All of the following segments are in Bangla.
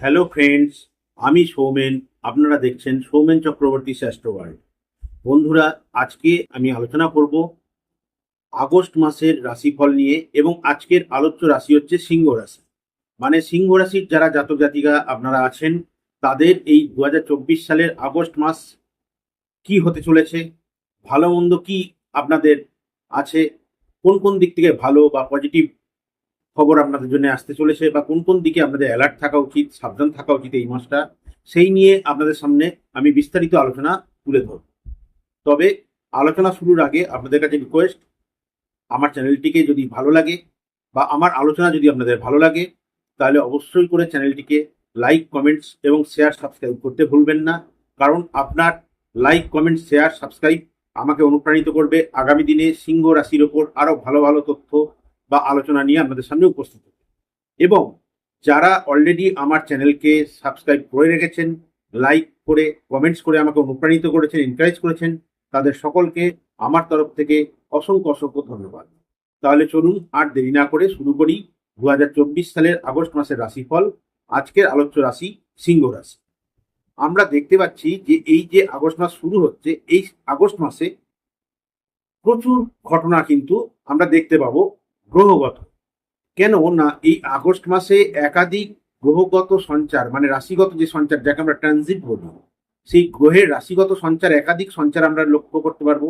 হ্যালো ফ্রেন্ডস আমি সৌমেন। আপনারা দেখছেন সৌমেন চক্রবর্তী শ্রেষ্ঠ ওয়ার্ল্ড বন্ধুরা, আজকে আমি আলোচনা করব আগস্ট মাসের রাশিফল নিয়ে এবং আজকের আলোচ্য রাশি হচ্ছে সিংহ রাশি। মানে সিংহ রাশির যারা জাতক জাতিকা আপনারা আছেন, তাদের এই দু হাজার চব্বিশ সালের আগস্ট মাস কি হতে চলেছে, ভালো মন্দ কি আপনাদের আছে, কোন কোন দিক থেকে ভালো বা পজিটিভ খবর আপনাদের জন্য আসতে চলেছে বা কোন কোন দিকে আপনাদের অ্যালার্ট থাকা উচিত, সাবধান থাকা উচিত এই মাসটা, সেই নিয়ে আপনাদের সামনে আমি বিস্তারিত আলোচনা তুলে ধরব। তবে আলোচনা শুরুর আগে আপনাদের কাছে রিকোয়েস্ট আমার চ্যানেলটিকে যদি ভালো লাগে বা আমার আলোচনা যদি আপনাদের ভালো লাগে, তাহলে অবশ্যই করে চ্যানেলটিকে লাইক কমেন্টস এবং শেয়ার সাবস্ক্রাইব করতে ভুলবেন না। কারণ আপনার লাইক কমেন্ট শেয়ার সাবস্ক্রাইব আমাকে অনুপ্রাণিত করবে। আগামী দিনে সিংহ রাশির ওপর আরও ভালো ভালো তথ্য বা আলোচনা নিয়ে আপনাদের সামনে উপস্থিত হবে। এবং যারা অলরেডি আমার চ্যানেলকে সাবস্ক্রাইব করে রেখেছেন লাইক করে কমেন্টস করে আমাকে অনুপ্রাণিত করেছেন এনকারেজ করেছেন, তাদের সকলকে আমার তরফ থেকে অসংখ্য অসংখ্য ধন্যবাদ। তাহলে চলুন আর দেরি না করে শুরু করি দু হাজার চব্বিশ সালের আগস্ট মাসের রাশিফল, আজকের আলোচ্য রাশি সিংহ রাশি। আমরা দেখতে পাচ্ছি যে এই যে আগস্ট মাস শুরু হচ্ছে, এই আগস্ট মাসে প্রচুর ঘটনা কিন্তু আমরা দেখতে পাবো। গ্রহগত। কেন? না, এই আগস্ট মাসে একাধিক গ্রহগত সঞ্চার মানে রাশিগত যে সঞ্চার, যাকে আমরা ট্রানজিট বলি, সেই গ্রহের রাশিগত সঞ্চার, একাধিক সঞ্চার আমরা লক্ষ্য করতে পারব।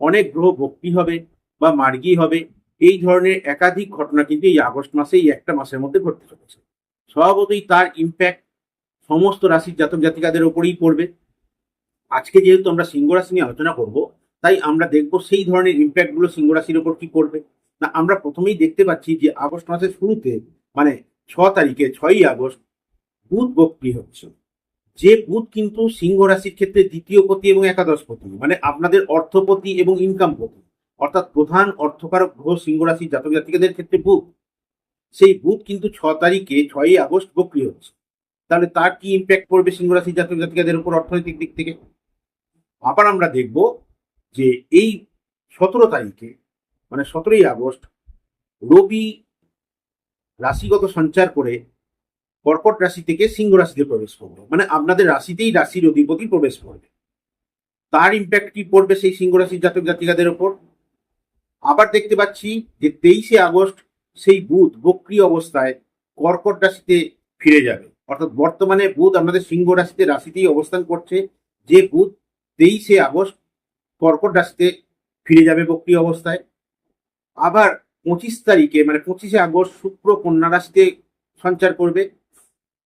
অনেক গ্রহ ভক্তি হবে বা মার্গী হবে। এই ধরনের একাধিক ঘটনা কিন্তু এই আগস্ট মাসে এই একটা মাসের মধ্যে ঘটতে চলেছে। স্বভাবতই তার ইম্প্যাক্ট সমস্ত রাশির জাতক জাতিকাদের ওপরেই পড়বে। আজকে যেহেতু আমরা সিংহ রাশি নিয়ে আলোচনা করব, তাই আমরা দেখব সেই ধরনের ইম্প্যাক্টগুলো সিংহ রাশির ওপর কি করবে। না, আমরা প্রথমেই দেখতে পাচ্ছি যে আগস্ট মাসের শুরুতে মানে ছ তারিখে, ছয়ই আগস্ট, বুধ বক্রি হচ্ছে। যে বুধ কিন্তু সিংহ রাশির ক্ষেত্রে দ্বিতীয় পতি এবং একাদশ পতি মানে আপনাদের অর্থপতি এবং ইনকাম পতি, অর্থাৎ প্রধান অর্থকারক গ্রহ সিংহ রাশির জাতক জাতিকাদের ক্ষেত্রে বুধ। সেই বুধ কিন্তু ছ তারিখে, ছয়ই আগস্ট বক্রি হচ্ছে। তাহলে তার কি ইম্প্যাক্ট পড়বে সিংহ রাশির জাতক জাতিকাদের উপর অর্থনৈতিক দিক থেকে? আবার আমরা দেখব যে এই সতেরো তারিখে মানে সতেরোই আগস্ট রবি রাশিগত সঞ্চার করে কর্কট রাশি থেকে সিংহ রাশিতে প্রবেশ করবে মানে আপনাদের রাশিতেই রাশির অধিপতি প্রবেশ করবে। তার ইম্প্যাক্ট কি পড়বে সেই সিংহ রাশির জাতক জাতিকাদের ওপর? আবার দেখতে পাচ্ছি যে তেইশে আগস্ট সেই বুধ বক্রি অবস্থায় কর্কট রাশিতে ফিরে যাবে। অর্থাৎ বর্তমানে বুধ আমাদের সিংহ রাশিতে রাশিতেই অবস্থান করছে। যে বুধ তেইশে আগস্ট কর্কট রাশিতে ফিরে যাবে বক্রি অবস্থায়। আবার পঁচিশ তারিখে মানে পঁচিশে আগস্ট শুক্র কন্যা রাশিতে সঞ্চার করবে।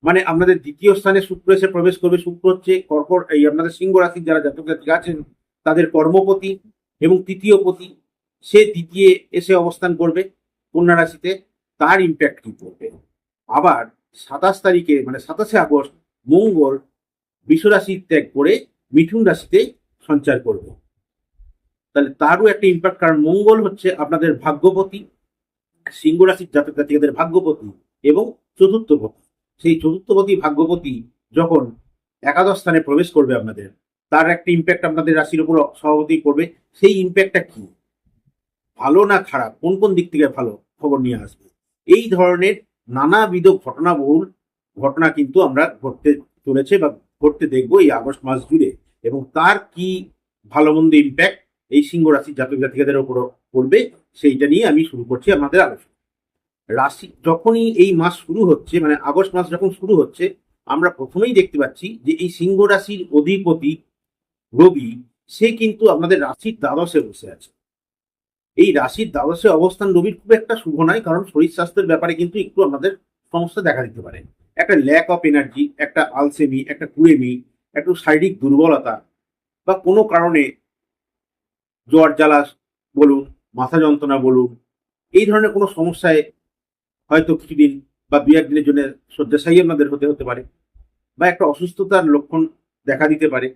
মানে আপনাদের দ্বিতীয় স্থানে শুক্র এসে প্রবেশ করবে। শুক্র হচ্ছে কর্কট, এই আপনাদের সিংহ রাশির যারা জাতক জাতিকা আছেন, তাদের কর্মপতি এবং তৃতীয় পতি। সে দ্বিতীয় এসে অবস্থান করবে কন্যা রাশিতে, তার ইম্প্যাক্ট কি পড়বে? আবার সাতাশ তারিখে মানে সাতাশে আগস্ট, মঙ্গল বিশ্বরাশি ত্যাগ করে মিথুন রাশিতে সঞ্চার করবে। তাহলে তারও একটা ইম্প্যাক্ট কারণ মঙ্গল হচ্ছে আপনাদের ভাগ্যপতি, সিংহ রাশির জাতক জাতিকাদের ভাগ্যপতি এবং চতুর্থপতি সেই চতুর্থপতি ভাগ্যপতি যখন একাদশ স্থানে প্রবেশ করবে আপনাদের, তার একটা ইম্প্যাক্ট আপনাদের রাশির উপর সভাপতি করবে। সেই ইম্প্যাক্টটা কি? ভালো না খারাপ? কোন কোন দিক থেকে ভালো? খবর নিয়ে আসবে। এই ধরনের নানাবিধ ঘটনাবহুল ঘটনা কিন্তু আমরা ঘটতে চলেছে বা ঘটতে দেখব এই আগস্ট মাস জুড়ে। এবং তার কি ভালো মন্দ ইম্প্যাক্ট এই সিংহ রাশির জাতক জাতিকাদের উপর পড়বে, সেইটা নিয়ে আমি শুরু করছি আমাদের আলোচনা। রাশি যখনই এই মাস শুরু হচ্ছে মানে আগস্ট মাস যখন শুরু হচ্ছে, আমরা প্রথমেই দেখতে পাচ্ছি যে এই সিংহ রাশির অধিপতি রবি, সে কিন্তু আমাদের রাশির দ্বাদশে বসে আছে। এই রাশির দ্বাদশে অবস্থান রবির খুব একটা শুভ নয়, কারণ শরীর স্বাস্থ্যের ব্যাপারে কিন্তু একটু আমাদের সমস্যা দেখা দিতে পারে। একটা ল্যাক অফ এনার্জি একটা আলসেমি, একটা কুয়েমি একটু শারীরিক দুর্বলতা বা কোনো কারণে জ্বর জ্বালা বলুন, মাথা যন্ত্রণা বলুন, এই ধরনের কোনো সমস্যায় হয়তো কিছুদিন বা দু একদিনের জন্য শয্যাশায়ী আপনাদের হতে হতে পারে বা একটা অসুস্থতার লক্ষণ দেখা দিতে পারে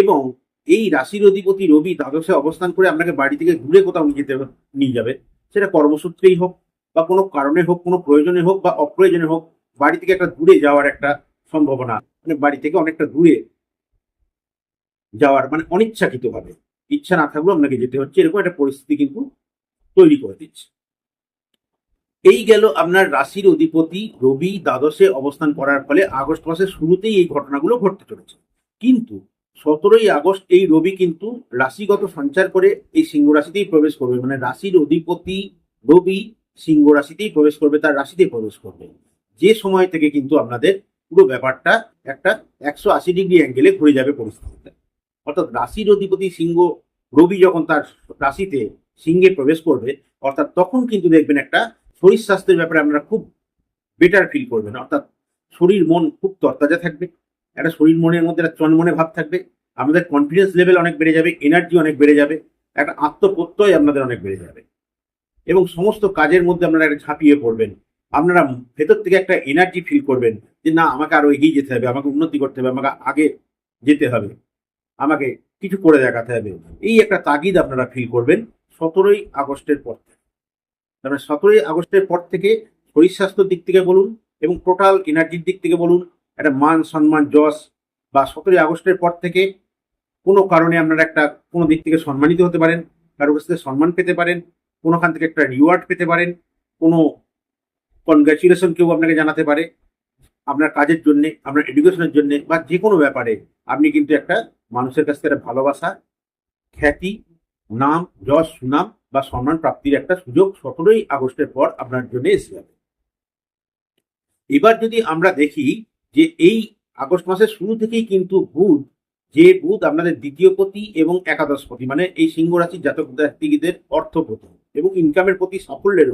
এবং এই রাশির অধিপতি রবি দ্বাদশে অবস্থান করে আপনাকে বাড়ি থেকে ঘুরে কোথাও যেতে নিয়ে যাবে। সেটা কর্মসূত্রেই হোক বা কোনো কারণে হোক, কোনো প্রয়োজনে হোক বা অপ্রয়োজনে হোক, বাড়ি থেকে একটা দূরে যাওয়ার একটা সম্ভাবনা মানে বাড়ি থেকে অনেকটা দূরে যাওয়ার মানে অনিচ্ছাকৃতভাবে। ইচ্ছা না থাকলেও আপনাকে যেতে হচ্ছে। এরকম একটা পরিস্থিতি কিন্তু তৈরি করে দিচ্ছে। এই গেল আপনার রাশির অধিপতি রবি দ্বাদশে অবস্থান করার ফলে আগস্ট মাসের শুরুতেই এই ঘটনাগুলো ঘটতে চলেছে। কিন্তু সতেরোই আগস্ট এই রবি কিন্তু রাশিগত সঞ্চার করে এই সিংহ রাশিতেই প্রবেশ করবে। মানে রাশির অধিপতি রবি সিংহ রাশিতেই প্রবেশ করবে, তার রাশিতেই প্রবেশ করবে। যে সময় থেকে কিন্তু আপনাদের পুরো ব্যাপারটা একটা একশো আশি ডিগ্রি অ্যাঙ্গেলে ঘুরে যাবে পরিস্থিতিটা অর্থাৎ রাশির অধিপতি সিংহ রবি যখন তার রাশিতে সিংহে প্রবেশ করবে, অর্থাৎ তখন কিন্তু দেখবেন একটা শরীর স্বাস্থ্যের ব্যাপারে আপনারা খুব বেটার ফিল করবেন। অর্থাৎ শরীর, মন খুব তরতাজা থাকবে। একটা শরীর, মনের মধ্যে একটা চনমনে ভাব থাকবে। আমাদের কনফিডেন্স লেভেল অনেক বেড়ে যাবে এনার্জি অনেক বেড়ে যাবে, একটা আত্মপ্রত্যয় আপনাদের অনেক বেড়ে যাবে। এবং সমস্ত কাজের মধ্যে আপনারা একটা ঝাঁপিয়ে পড়বেন। আপনারা ভেতর থেকে একটা এনার্জি ফিল করবেন যে, না, আমাকে আরও এগিয়ে যেতে হবে, আমাকে উন্নতি করতে হবে, আমাকে আগে যেতে হবে। আমাকে কিছু করে দেখাতে হবে। এই একটা তাগিদ আপনারা ফিল করবেন সতেরোই আগস্টের পর থেকে। সতেরোই আগস্টের পর থেকে শরীর স্বাস্থ্যের দিক থেকে বলুন এবং টোটাল এনার্জির দিক থেকে বলুন, একটা মান সম্মান যশ বা সতেরোই আগস্টের পর থেকে কোনো কারণে আপনারা একটা কোনো দিক থেকে সম্মানিত হতে পারেন, কারোর কাছ থেকে সম্মান পেতে পারেন, কোনোখান থেকে একটা রিওয়ার্ড পেতে পারেন, কোনো কনগ্রাচুলেশন কেউ আপনাকে জানাতে পারে। আপনার কাজের জন্যে, আপনার এডুকেশনের জন্যে বা যে কোনো ব্যাপারে আপনি কিন্তু একটা মানুষের কাছ থেকে ভালোবাসা, খ্যাতি, নাম যশ সুনাম বা সম্মান প্রাপ্তির একটা সুযোগ সতেরোই আগস্টের পর আপনার জন্য এসে যাবে। এবার যদি আমরা দেখি যে এই আগস্ট মাসের শুরু থেকেই কিন্তু বুধ, যে বুধ আপনাদের দ্বিতীয় পতি এবং একাদশ পতি মানে এই সিংহ রাশির জাতক জাতিকদের অর্থপতি এবং ইনকামের প্রতি সাফল্যের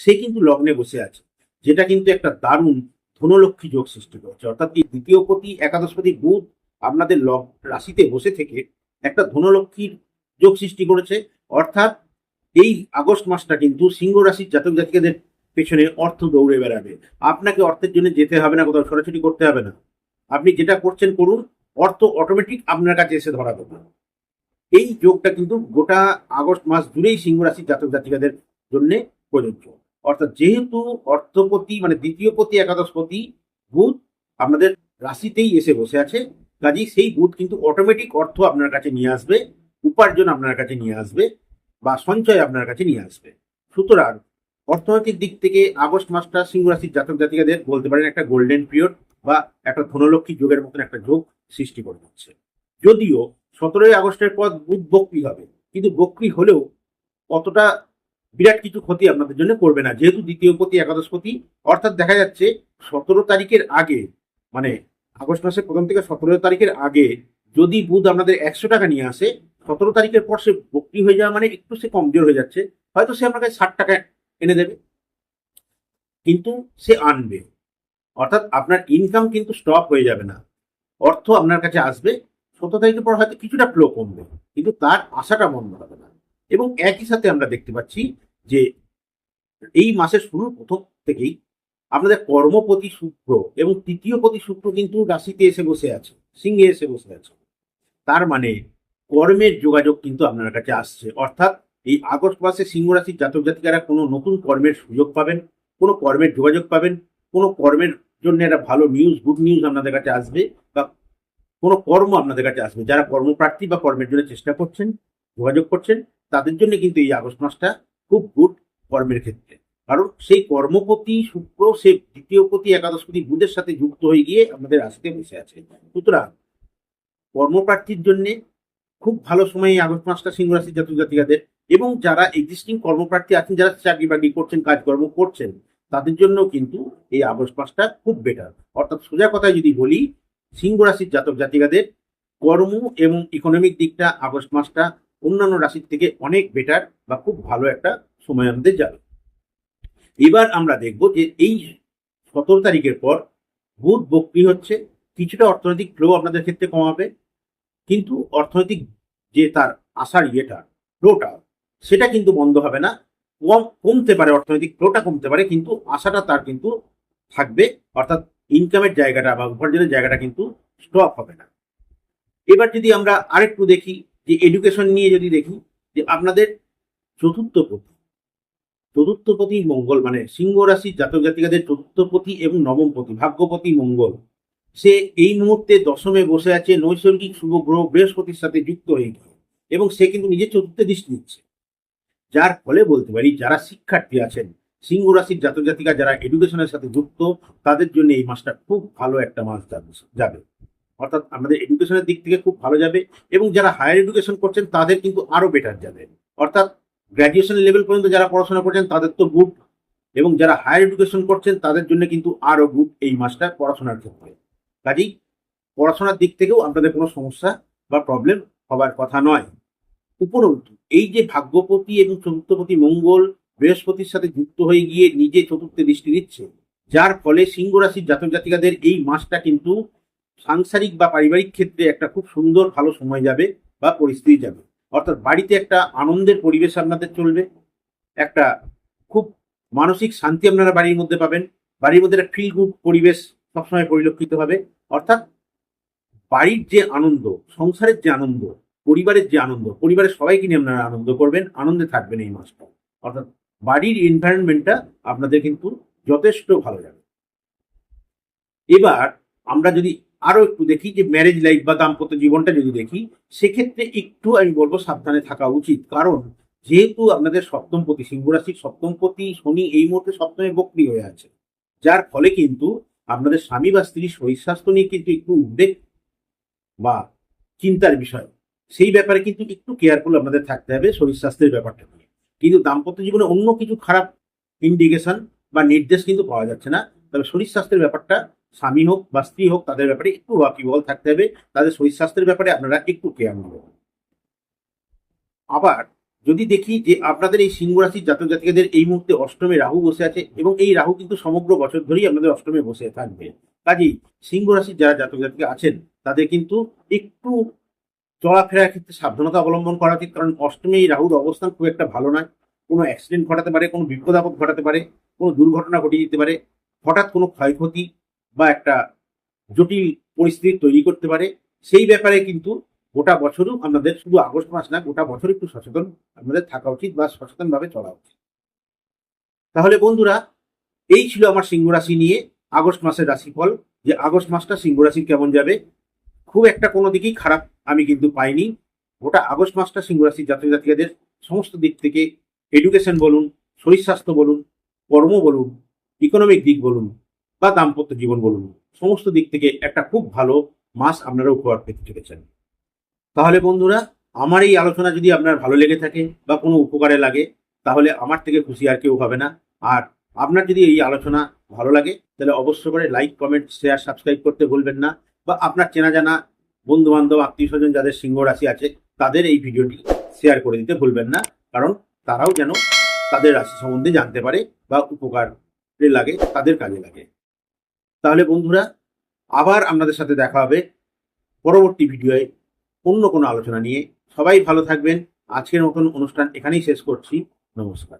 সে কিন্তু লগ্নে বসে আছে, যেটা কিন্তু একটা দারুণ ধনলক্ষ্মী যোগ সৃষ্টি করছে। অর্থাৎ দ্বিতীয় পতি একাদশপতি বুধ আপনাদের লগ রাশিতে বসে থেকে একটা ধনলক্ষ্মীর যোগ সৃষ্টি করেছে। অর্থাৎ এই আগস্ট মাসটা কিন্তু সিংহ রাশির জাতক জাতিকাদের পেছনে অর্থ দৌড়ে বেড়াবে। আপনাকে অর্থের জন্য যেতে হবে না, কোথাও ছড়াছড়ি করতে হবে না। আপনি যেটা করছেন করুন, অর্থ অটোমেটিক আপনার কাছে এসে ধরা দেবে। এই যোগটা কিন্তু গোটা আগস্ট মাস জুড়েই সিংহ রাশির জাতক জাতিকাদের জন্য প্রযোজ্য। অর্থাৎ যেহেতু অর্থপতি মানে দ্বিতীয় পতি একাদশপতি বুধ আপনাদের রাশিতেই এসে বসে আছে। কাজেই সেই বুধ কিন্তু অটোমেটিক অর্থ আপনার কাছে নিয়ে আসবে, উপার্জন আপনার কাছে নিয়ে আসবে বা সঞ্চয় আপনার কাছে নিয়ে আসবে। সুতরাং অর্থনৈতিক দিক থেকে আগস্ট মাসটা সিংহ রাশির জাতক জাতিকাদের বলতে পারেন একটা গোল্ডেন পিরিয়ড বা একটা ধনলক্ষ্মী যোগের মতন একটা যোগ সৃষ্টি করে দিচ্ছে। যদিও সতেরোই আগস্টের পর বুধ বক্রি হবে, কিন্তু বক্রি হলেও অতটা বিরাট কিছু ক্ষতি আপনাদের জন্য করবে না। যেহেতু দ্বিতীয় পতি, একাদশ পতি, অর্থাৎ দেখা যাচ্ছে সতেরো তারিখের আগে মানে আগস্ট মাসের প্রথম থেকে সতেরো তারিখের আগে যদি বুধ আপনাদের একশো টাকা নিয়ে আসে, সতেরো তারিখের পর সে বক্রি হয়ে যাওয়া মানে একটু সে কমজোর হয়ে যাচ্ছে, হয়তো সে আপনাকে ষাট টাকা এনে দেবে। কিন্তু সে আনবে। অর্থাৎ আপনার ইনকাম কিন্তু স্টপ হয়ে যাবে না। অর্থ আপনার কাছে আসবে, সতেরো তারিখের পর হয়তো কিছুটা ফ্লো কমবে, কিন্তু তার আশাটা বন্ধ হবে না। এবং একই সাথে আমরা দেখতে পাচ্ছি যে এই মাসের শুরুর প্রথম থেকেই আপনাদের কর্মপতি শুক্র এবং তৃতীয় পতি শুক্র কিন্তু রাশিতে এসে বসে আছে, সিংহে এসে বসে আছে। তার মানে কর্মের যোগাযোগ কিন্তু আপনার কাছে আসছে। অর্থাৎ এই আগস্ট মাসে সিংহ রাশির জাতক জাতিকারা কোনো নতুন কর্মের সুযোগ পাবেন, কোনো কর্মের যোগাযোগ পাবেন, কোনো কর্মের জন্য একটা ভালো নিউজ গুড নিউজ আপনাদের কাছে আসবে বা কোনো কর্ম আপনাদের কাছে আসবে। যারা কর্মপ্রার্থী বা কর্মের জন্য চেষ্টা করছেন, যোগাযোগ করছেন, তাদের জন্য কিন্তু এই আগস্ট মাসটা খুব গুড কর্মের ক্ষেত্রে। কারণ সেই কর্মপতি শুক্র, সে দ্বিতীয় পতি একাদশপতি বুধের সাথে যুক্ত হয়ে গিয়ে আমাদের রাশিতে বসে আছে। সুতরাং কর্মপ্রার্থীর জন্য খুব ভালো সময় আগস্ট মাসটা সিংহ রাশির জাতক জাতিকাদের এবং যারা এক্সিস্টিং কর্মপ্রার্থী আছেন, যারা চাকরি বাকরি করছেন, কাজকর্ম করছেন, তাদের জন্য কিন্তু এই আগস্ট মাসটা খুব বেটার অর্থাৎ সোজা কথায় যদি বলি সিংহ রাশির জাতক জাতিকাদের কর্ম এবং ইকোনমিক দিকটা আগস্ট মাসটা অন্যান্য রাশির থেকে অনেক বেটার বা খুব ভালো একটা সময় আমাদের যাবে। এবার আমরা দেখব যে এই সতেরো তারিখের পর বুধ বক্রি হচ্ছে, কিছুটা অর্থনৈতিক ফ্লো আপনাদের ক্ষেত্রে কমাবে, কিন্তু অর্থনৈতিক যে তার আসার ইয়েটা ফ্লোটা সেটা কিন্তু বন্ধ হবে না। কম, কমতে পারে, অর্থনৈতিক ফ্লোটা কমতে পারে, কিন্তু আশাটা তার কিন্তু থাকবে, অর্থাৎ ইনকামের জায়গাটা বা উপার্জনের জায়গাটা কিন্তু স্টপ হবে না। এবার যদি আমরা আরেকটু দেখি, যে এডুকেশন নিয়ে যদি দেখি, যে আপনাদের চতুর্থ পতি চতুর্থ পতি মঙ্গল মানে সিংহ রাশির জাতক জাতিকাদের চতুর্থ পতি এবং নবম পতি ভাগ্যপতি মঙ্গল। সে এই মুহূর্তে দশমে বসে আছে, নৈসর্গিক শুভ গ্রহ বৃহস্পতির সাথে যুক্ত হয়ে গিয়ে এবং সে কিন্তু নিজের চতুর্থে দৃষ্টি দিচ্ছে। যার ফলে বলতে পারি, যারা শিক্ষার্থী আছেন, সিংহ রাশির জাতক জাতিকা যারা এডুকেশনের সাথে যুক্ত, তাদের জন্য এই মাসটা খুব ভালো একটা মাস যাবে- যাবে। অর্থাৎ আমাদের এডুকেশনের দিক থেকে খুব ভালো যাবে এবং যারা হায়ার এডুকেশন করছেন, তাদের কিন্তু আরও বেটার যাবে। অর্থাৎ গ্র্যাজুয়েশন লেভেল পর্যন্ত যারা পড়াশোনা করছেন, তাদের তো গুড এবং যারা হায়ার এডুকেশন করছেন, তাদের জন্য কিন্তু আরও গুড এই মাসটা পড়াশোনার ক্ষেত্রে। কাজেই পড়াশোনার দিক থেকেও আপনাদের কোনো সমস্যা বা প্রবলেম হবার কথা নয়। উপরন্তু, এই যে ভাগ্যপতি এবং চতুর্থপতি মঙ্গল বৃহস্পতির সাথে যুক্ত হয়ে গিয়ে নিজে চতুর্থে দৃষ্টি দিচ্ছে, যার ফলে সিংহ রাশির জাতক জাতিকাদের এই মাসটা কিন্তু সাংসারিক বা পারিবারিক ক্ষেত্রে একটা খুব সুন্দর ভালো সময় যাবে বা পরিস্থিতি যাবে। অর্থাৎ বাড়িতে একটা আনন্দের পরিবেশ আপনাদের চলবে, একটা খুব মানসিক শান্তি আপনারা বাড়ির মধ্যে পাবেন, বাড়ির মধ্যে একটা ফিল গুড পরিবেশ সবসময় পরিলক্ষিত হবে। অর্থাৎ বাড়ির যে আনন্দ, সংসারের যে আনন্দ, পরিবারের যে আনন্দ, পরিবারের সবাইকে নিয়ে আপনারা আনন্দ করবেন, আনন্দে থাকবেন এই মাসটা। অর্থাৎ বাড়ির এনভায়রনমেন্টটা আপনাদের কিন্তু যথেষ্ট ভালো যাবে। এবার আমরা যদি আরও একটু দেখি যে ম্যারেজ লাইফ বা দাম্পত্য জীবনটা যদি দেখি, সেক্ষেত্রে একটু আমি বলব সাবধানে থাকা উচিত। কারণ যেহেতু আপনাদের সপ্তমপতি সিংহ রাশির সপ্তমপতি শনি এই মুহূর্তে সপ্তমে বক্রি হয়ে আছে। যার ফলে কিন্তু আপনাদের স্বামী বা স্ত্রীর শরীর স্বাস্থ্য নিয়ে কিন্তু একটু উদ্বেগ বা চিন্তার বিষয়। সেই ব্যাপারে কিন্তু একটু কেয়ারফুল আপনাদের থাকতে হবে শরীর স্বাস্থ্যের ব্যাপারটা নিয়ে। কিন্তু দাম্পত্য জীবনে অন্য কিছু খারাপ ইন্ডিকেশন বা নির্দেশ কিন্তু পাওয়া যাচ্ছে না। তবে শরীর স্বাস্থ্যের ব্যাপারটা স্বামী হোক বা স্ত্রী হোক, তাদের ব্যাপারে একটু ওয়াকিবল থাকতে হবে। তাদের শরীর স্বাস্থ্যের ব্যাপারে আপনারা একটু কেয়ার নেবেন আবার যদি দেখি যে আপনাদের এই সিংহ রাশির জাতক জাতিকাদের এই মুহূর্তে অষ্টমে রাহু বসে আছে এবং এই রাহু কিন্তু সমগ্র বছর ধরেই আপনাদের অষ্টমে বসে থাকবে। কাজেই সিংহ রাশির যারা জাতক জাতিকা আছেন, তাদের কিন্তু একটু চলাফেরার ক্ষেত্রে সাবধানতা অবলম্বন করা উচিত। কারণ অষ্টমে এই রাহুর অবস্থান খুব একটা ভালো নয়। কোনো অ্যাক্সিডেন্ট ঘটাতে পারে, কোনো বিপদ আপদ ঘটাতে পারে, কোনো দুর্ঘটনা ঘটিয়ে দিতে পারে। হঠাৎ কোনো ক্ষয়ক্ষতি বা একটা জটিল পরিস্থিতি তৈরি করতে পারে, সেই ব্যাপারে কিন্তু গোটা বছরও আপনাদের শুধু আগস্ট মাস না, গোটা বছর একটু সচেতন আপনাদের থাকা উচিত বা সচেতনভাবে চলা উচিত। তাহলে বন্ধুরা, এই ছিল আমার সিংহ রাশি নিয়ে আগস্ট মাসের রাশিফল, যে আগস্ট মাসটা সিংহ রাশির কেমন যাবে? খুব একটা কোনো দিকেই খারাপ আমি কিন্তু পাইনি। গোটা আগস্ট মাসটা সিংহ রাশির জাতক জাতিকাদের সমস্ত দিক থেকে এডুকেশন বলুন, শরীর স্বাস্থ্য বলুন, কর্ম বলুন ইকোনমিক দিক বলুন বা দাম্পত্য জীবন বলুন, সমস্ত দিক থেকে একটা খুব ভালো মাস আপনারা উপহার পেতে চলেছেন। তাহলে বন্ধুরা, আমার এই আলোচনা যদি আপনার ভালো লেগে থাকে বা কোনো উপকারে লাগে, তাহলে আমার থেকে খুশি আর কেউ হবে না। আর আপনার যদি এই আলোচনা ভালো লাগে, তাহলে অবশ্য করে লাইক কমেন্ট শেয়ার সাবস্ক্রাইব করতে ভুলবেন না বা আপনার চেনা জানা বন্ধু বান্ধব আত্মীয় স্বজন যাদের সিংহ রাশি আছে, তাদের এই ভিডিওটি শেয়ার করে দিতে ভুলবেন না। কারণ তারাও যেন তাদের রাশি সম্বন্ধে জানতে পারে বা উপকার লাগে, তাদের কাজে লাগে। তাহলে বন্ধুরা, আবার আপনাদের সাথে দেখা হবে পরবর্তী ভিডিওয়ে অন্য কোনো আলোচনা নিয়ে। সবাই ভালো থাকবেন। আজকের মতন অনুষ্ঠান এখানেই শেষ করছি। নমস্কার।